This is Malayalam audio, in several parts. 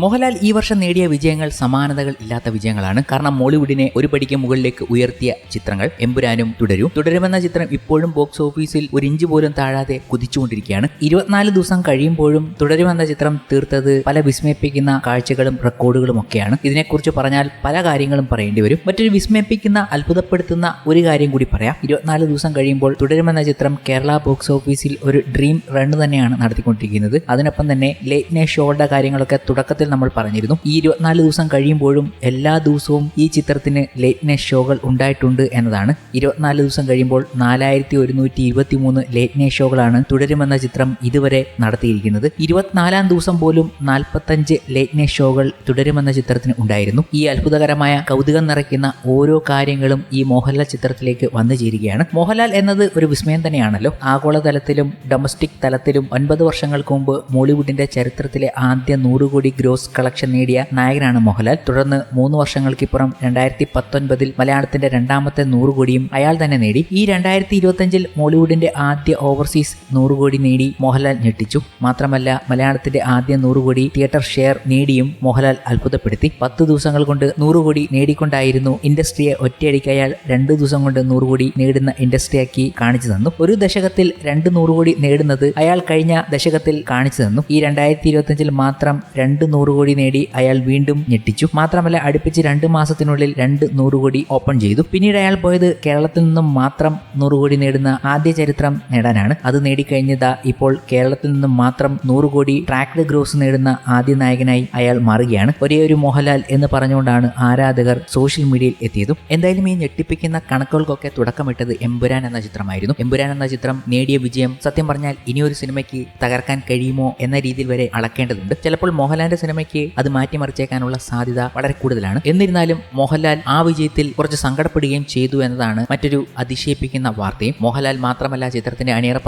മോഹൻലാൽ ഈ വർഷം നേടിയ വിജയങ്ങൾ സമാനതകൾ ഇല്ലാത്ത വിജയങ്ങളാണ്. കാരണം മോളിവുഡിനെ ഒരു പടിക്ക് മുകളിലേക്ക് ഉയർത്തിയ ചിത്രങ്ങൾ എമ്പുരാനും തുടരും. തുടരുമെന്ന ചിത്രം ഇപ്പോഴും ബോക്സ് ഓഫീസിൽ ഒരു ഇഞ്ച് പോലും താഴാതെ കുതിച്ചുകൊണ്ടിരിക്കുകയാണ്. ഇരുപത്തിനാല് ദിവസം കഴിയുമ്പോഴും തുടരുമെന്ന ചിത്രം തീർത്തത് പല വിസ്മയിപ്പിക്കുന്ന കാഴ്ചകളും റെക്കോർഡുകളും ഒക്കെയാണ്. ഇതിനെക്കുറിച്ച് പറഞ്ഞാൽ പല കാര്യങ്ങളും പറയേണ്ടി വരും. മറ്റൊരു വിസ്മയിപ്പിക്കുന്ന അത്ഭുതപ്പെടുത്തുന്ന ഒരു കാര്യം കൂടി പറയാം. ഇരുപത്തിനാല് ദിവസം കഴിയുമ്പോൾ തുടരുമെന്ന ചിത്രം കേരള ബോക്സ് ഓഫീസിൽ ഒരു ഡ്രീം റൺ തന്നെയാണ് നടത്തിക്കൊണ്ടിരിക്കുന്നത്. അതിനൊപ്പം തന്നെ ലേറ്റ് നൈറ്റ് ഷോയുടെ കാര്യങ്ങളൊക്കെ തുടക്കത്തിൽ നമ്മൾ പറഞ്ഞിരുന്നു. ഈ ഇരുപത്തിനാല് ദിവസം കഴിയുമ്പോഴും എല്ലാ ദിവസവും ഈ ചിത്രത്തിന് ലേറ്റ്നസ് ഷോകൾ ഉണ്ടായിട്ടുണ്ട് എന്നതാണ്. ഇരുപത്തിനാല് ദിവസം കഴിയുമ്പോൾ നാലായിരത്തി ഒരുന്നൂറ്റി ഇരുപത്തി മൂന്ന് ലേറ്റ് നൈറ്റ് ഷോകളാണ് തുടരുമെന്ന ചിത്രം ഇതുവരെ നടത്തിയിരിക്കുന്നത്. ഇരുപത്തിനാലാം ദിവസം പോലും നാൽപ്പത്തഞ്ച് ലേറ്റ് നൈറ്റ് ഷോകൾ തുടരുമെന്ന ചിത്രത്തിന് ഉണ്ടായിരുന്നു. ഈ അത്ഭുതകരമായ കൗതുകം നിറയ്ക്കുന്ന ഓരോ കാര്യങ്ങളും ഈ മോഹൻലാൽ ചിത്രത്തിലേക്ക് വന്നു ചേരുകയാണ്. മോഹൻലാൽ എന്നത് ഒരു വിസ്മയം തന്നെയാണല്ലോ. ആഗോളതലത്തിലും ഡൊമസ്റ്റിക് തലത്തിലും ഒൻപത് വർഷങ്ങൾക്ക് മുമ്പ് മോളിവുഡിന്റെ ചരിത്രത്തിലെ ആദ്യ നൂറ് കോടി ഗ്രോസ് കളക്ഷൻ നേടിയ നായകനാണ് മോഹൻലാൽ. തുടർന്ന് മൂന്ന് വർഷങ്ങൾക്കിപ്പുറം രണ്ടായിരത്തി പത്തൊൻപതിൽ മലയാളത്തിന്റെ രണ്ടാമത്തെ നൂറ് കോടിയും അയാൾ തന്നെ നേടി. ഈ രണ്ടായിരത്തി ഇരുപത്തഞ്ചിൽ മോളിവുഡിന്റെ ആദ്യ ഓവർസീസ് നൂറ് കോടി നേടി മോഹൻലാൽ ഞെട്ടിച്ചു. മാത്രമല്ല മലയാളത്തിന്റെ ആദ്യ നൂറ് കോടി തിയേറ്റർ ഷെയർ നേടിയും മോഹൻലാൽ അത്ഭുതപ്പെടുത്തി. പത്ത് ദിവസങ്ങൾ കൊണ്ട് നൂറ് കോടി നേടിക്കൊണ്ടായിരുന്നു ഇൻഡസ്ട്രിയെ ഒറ്റയടിക്ക് അയാൾ രണ്ട് ദിവസം കൊണ്ട് നൂറ് കോടി നേടുന്ന ഇൻഡസ്ട്രിയാക്കി കാണിച്ചു തന്നു. ഒരു ദശകത്തിൽ രണ്ട് നൂറ് കോടി നേടുന്നത് അയാൾ കഴിഞ്ഞ ദശകത്തിൽ കാണിച്ചു തന്നു. ഈ രണ്ടായിരത്തി ഇരുപത്തിയഞ്ചിൽ മാത്രം രണ്ട് നൂറ് കോടി നേടി അയാൾ വീണ്ടും ഞെട്ടിച്ചു. മാത്രമല്ല അടുപ്പിച്ച് രണ്ട് മാസത്തിനുള്ളിൽ രണ്ട് നൂറ് കോടി ഓപ്പൺ ചെയ്തു. പിന്നീട് അയാൾ പോയത് കേരളത്തിൽ നിന്നും മാത്രം നൂറ് കോടി നേടുന്ന ആദ്യ ചരിത്രം നേടാനാണ്. അത് നേടിക്കഴിഞ്ഞതാ ഇപ്പോൾ കേരളത്തിൽ നിന്നും മാത്രം നൂറ് കോടി ട്രാക്ഡ് ഗ്രോസ് നേടുന്ന ആദ്യ നായകനായി അയാൾ മാറുകയാണ്. ഒരേ ഒരു മോഹൻലാൽ എന്ന് പറഞ്ഞുകൊണ്ടാണ് ആരാധകർ സോഷ്യൽ മീഡിയയിൽ എത്തിയതും. എന്തായാലും ഈ ഞെട്ടിപ്പിക്കുന്ന കണക്കുകൾക്കൊക്കെ തുടക്കമിട്ടത് എമ്പുരാൻ എന്ന ചിത്രമായിരുന്നു. എമ്പുരാൻ എന്ന ചിത്രം നേടിയ വിജയം സത്യം പറഞ്ഞാൽ ഇനിയൊരു സിനിമയ്ക്ക് തകർക്കാൻ കഴിയുമോ എന്ന രീതിയിൽ വരെ അളക്കേണ്ടതുണ്ട്. ചിലപ്പോൾ മോഹൻലാലിന്റെ സിനിമയ്ക്ക് അത് മാറ്റിമറിച്ചേക്കാനുള്ള സാധ്യത വളരെ കൂടുതലാണ്. എന്നിരുന്നാലും മോഹൻലാൽ ആ വിജയത്തിൽ കുറച്ച് സങ്കടപ്പെടുകയും ചെയ്തു എന്നതാണ് മറ്റൊരു അതിശയിപ്പിക്കുന്ന വാർത്തയും. മോഹൻലാൽ മാത്രമല്ല ചിത്രത്തിന്റെ അണിയറ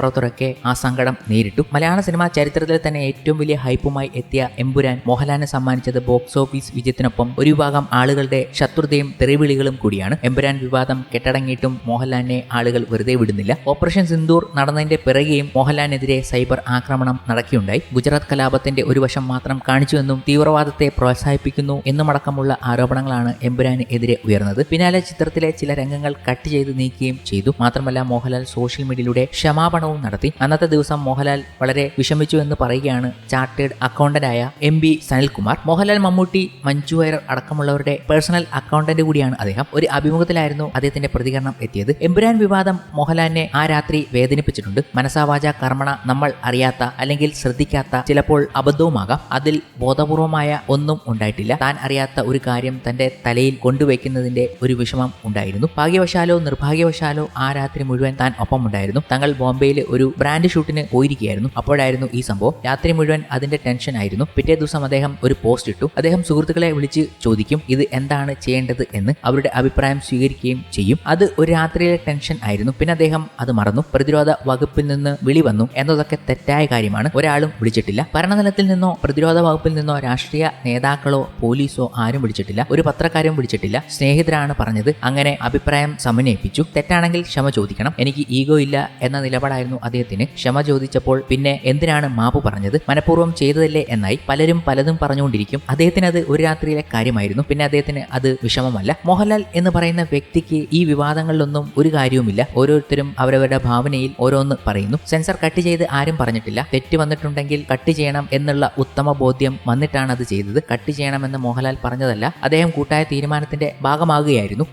ആ സങ്കടം നേരിട്ടു. മലയാള സിനിമാ ചരിത്രത്തിൽ തന്നെ ഏറ്റവും വലിയ ഹൈപ്പുമായി എത്തിയ എമ്പുരാൻ മോഹൻലാലിനെ സമ്മാനിച്ചത് ബോക്സ് ഓഫീസ് വിജയത്തിനൊപ്പം ഒരു വിഭാഗം ആളുകളുടെ ശത്രുതയും തെറിവിളികളും കൂടിയാണ്. എമ്പുരാൻ വിവാദം കെട്ടടങ്ങിയിട്ടും മോഹൻലാലിനെ ആളുകൾ വെറുതെ വിടുന്നില്ല. ഓപ്പറേഷൻ സിന്ദൂർ നടന്നതിന്റെ പിറകെയും മോഹൻലാലിനെതിരെ സൈബർ ആക്രമണം നടക്കുകയുണ്ടായി. ഗുജറാത്ത് കലാപത്തിന്റെ ഒരു വശം മാത്രം കാണിച്ചുവെന്നും തീവ്രവാദത്തെ പ്രോത്സാഹിപ്പിക്കുന്നു എന്നുമടക്കമുള്ള ആരോപണങ്ങളാണ് എമ്പുരാന് എതിരെ ഉയർന്നത്. പിന്നാലെ ചിത്രത്തിലെ ചില രംഗങ്ങൾ കട്ട് ചെയ്ത് നീക്കുകയും ചെയ്തു. മാത്രമല്ല മോഹൻലാൽ സോഷ്യൽ മീഡിയയിലൂടെ ക്ഷമാപണവും നടത്തി. അന്നത്തെ ദിവസം മോഹൻലാൽ വളരെ വിഷമിച്ചു എന്ന് പറയുകയാണ് ചാർട്ടേഡ് അക്കൗണ്ടന്റായ എം ബി സനിൽകുമാർ. മോഹൻലാൽ മമ്മൂട്ടി മഞ്ജു വയർ അടക്കമുള്ളവരുടെ പേഴ്സണൽ അക്കൗണ്ടന്റ് കൂടിയാണ് അദ്ദേഹം. ഒരു അഭിമുഖത്തിലായിരുന്നു അദ്ദേഹത്തിന്റെ പ്രതികരണം എത്തിയത്. എമ്പുരാൻ വിവാദം മോഹൻലാലിനെ ആ രാത്രി വേദനിപ്പിച്ചിട്ടുണ്ട്. മനസാവാച കർമ്മണ നമ്മൾ അറിയാത്ത അല്ലെങ്കിൽ ശ്രദ്ധിക്കാത്ത ചിലപ്പോൾ അബദ്ധവുമാകാം. അതിൽ ബോധപൂർവമായ ഒന്നും ഉണ്ടായിട്ടില്ല. താൻ അറിയാത്ത ഒരു കാര്യം തന്റെ തലയിൽ കൊണ്ടുവയ്ക്കുന്നതിന്റെ ഒരു വിഷമം ഉണ്ടായിരുന്നു. ഭാഗ്യവശാലോ നിർഭാഗ്യവശാലോ ആ രാത്രി മുഴുവൻ താൻ ഒപ്പമുണ്ടായിരുന്നു. തങ്ങൾ ബോംബെയിൽ ഒരു ബ്രാൻഡ് ഷൂട്ടിന് പോയിരിക്കുകയായിരുന്നു. അപ്പോഴായിരുന്നു ഈ സംഭവം. രാത്രി മുഴുവൻ അതിന്റെ ടെൻഷൻ ആയിരുന്നു. പിറ്റേ ദിവസം അദ്ദേഹം ഒരു പോസ്റ്റ് ഇട്ടു. അദ്ദേഹം സുഹൃത്തുക്കളെ വിളിച്ച് ചോദിക്കും ഇത് എന്താണ് ചെയ്യേണ്ടത്? എന്ന് അവരുടെ അഭിപ്രായം സ്വീകരിക്കുകയും ചെയ്യും. അത് ഒരു രാത്രിയിലെ ടെൻഷൻ ആയിരുന്നു. പിന്നെ അദ്ദേഹം അത് മറന്നു. പ്രതിരോധ വകുപ്പിൽ നിന്ന് വിളി വന്നു എന്നതൊക്കെ തെറ്റായ കാര്യമാണ്. ഒരാളും വിളിച്ചിട്ടില്ല. ഭരണതലത്തിൽ നിന്നോ പ്രതിരോധ വകുപ്പിൽ നിന്നോ രാഷ്ട്രീയ നേതാക്കളോ പോലീസോ ആരും വിളിച്ചിട്ടില്ല. ഒരു പത്രക്കാരും വിളിച്ചിട്ടില്ല. സ്നേഹിതരാണ് പറഞ്ഞത്. അങ്ങനെ അഭിപ്രായം സമന്വയിപ്പിച്ചു. തെറ്റാണെങ്കിൽ ക്ഷമ ചോദിക്കണം. എനിക്ക് ഈഗോ ഇല്ല എന്ന നിലപാടായിരുന്നു അദ്ദേഹത്തിന്. ക്ഷമ ചോദിച്ചപ്പോൾ പിന്നെ എന്തിനാണ് മാപ്പ് പറഞ്ഞത്? മനഃപൂർവം ചെയ്തതല്ലേ എന്നായി പലരും പലതും പറഞ്ഞുകൊണ്ടിരിക്കും. അദ്ദേഹത്തിന് അത് ഒരു രാത്രിയിലെ കാര്യമായിരുന്നു. പിന്നെ അദ്ദേഹത്തിന് അത് വിഷമമല്ല. മോഹൻലാൽ എന്ന് പറയുന്ന വ്യക്തിക്ക് ഈ വിവാദങ്ങളിലൊന്നും ഒരു കാര്യവുമില്ല. ഓരോരുത്തരും അവരവരുടെ ഭാവനയിൽ ഓരോന്ന് പറയുന്നു. സെൻസർ കട്ട് ചെയ്ത് ആരും പറഞ്ഞിട്ടില്ല. തെറ്റ് വന്നിട്ടുണ്ടെങ്കിൽ കട്ട് ചെയ്യണം എന്നുള്ള ഉത്തമ ബോധ്യം വന്നിട്ടാണ് അത് ചെയ്തത്. കട്ട് ചെയ്യണമെന്ന് മോഹൻലാൽ പറഞ്ഞതല്ല. അദ്ദേഹം കൂട്ടായ തീരുമാനത്തിന്റെ ഭാഗമാകുകയായിരുന്നു.